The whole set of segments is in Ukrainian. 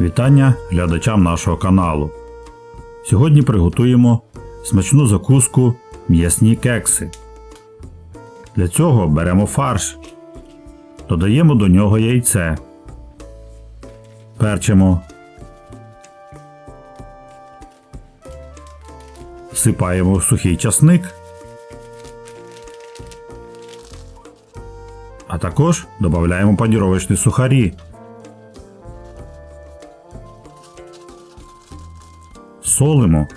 Вітання глядачам нашого каналу. Сьогодні приготуємо смачну закуску м'ясні кекси. Для цього беремо фарш, додаємо до нього яйце, перчимо, всипаємо в сухий часник, а також додаємо паніровочні сухарі. Солимо.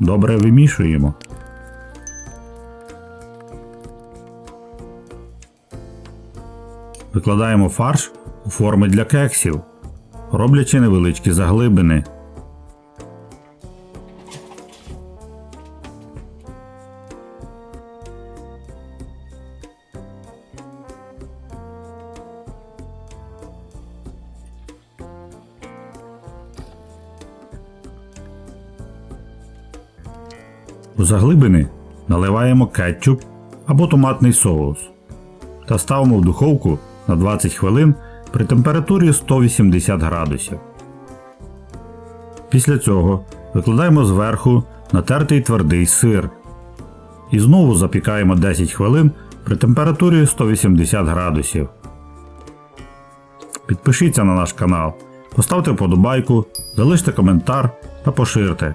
Добре вимішуємо. Викладаємо фарш у форми для кексів, роблячи невеличкі заглибини. У заглибини наливаємо кетчуп або томатний соус та ставимо в духовку на 20 хвилин при температурі 180 градусів. Після цього викладаємо зверху натертий твердий сир і знову запікаємо 10 хвилин при температурі 180 градусів. Підпишіться на наш канал, поставте вподобайку, залиште коментар та поширте.